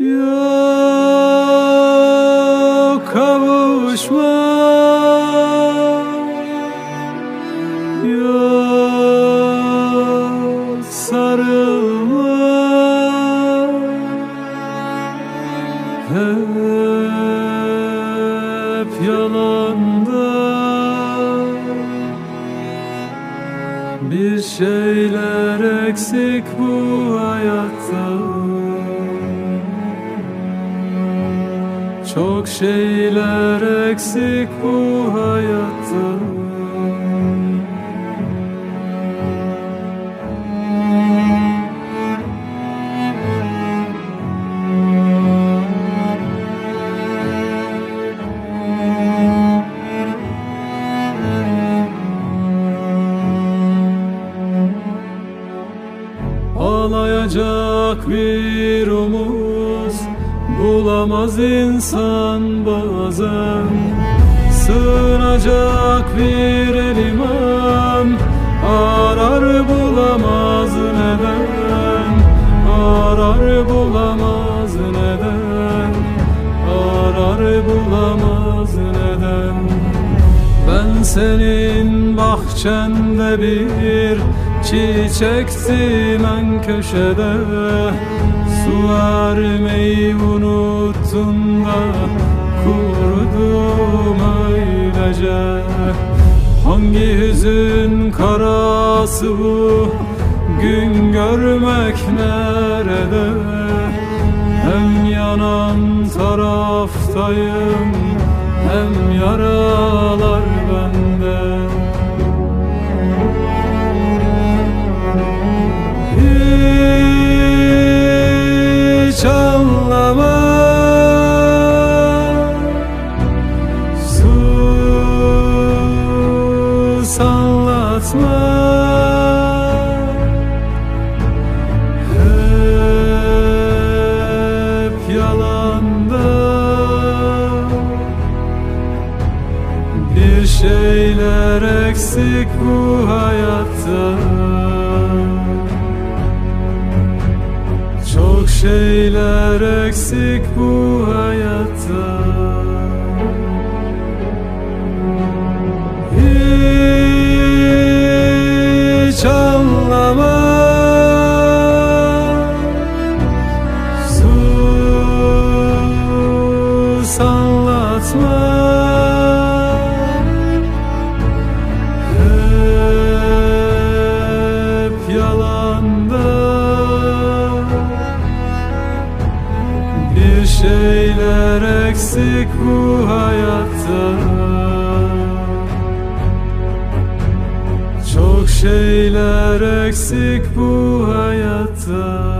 Yok kavuşma. Yok sarılma. Hep yalanda Bir şeyler eksik bu hayatta Çok şeyler eksik bu hayatta. Ağlayacak bir umut bulamaz insan bazen. Sığınacak bir liman arar bulamaz neden? Arar bulamaz neden? Arar bulamaz neden? Ben senin bahçende bir çiçektim en köşede Su vermeyi unuttun da kurudum öylece. Hangi hüzün karası bu? Gün görmek nerede? Hem yanan taraftayım hem yaralar anlatma Hep yalanda. Bir şeyler eksik bu hayatta. Çok şeyler eksik bu hayatta şeyler eksik bu hayatta. Çok şeyler eksik bu hayatta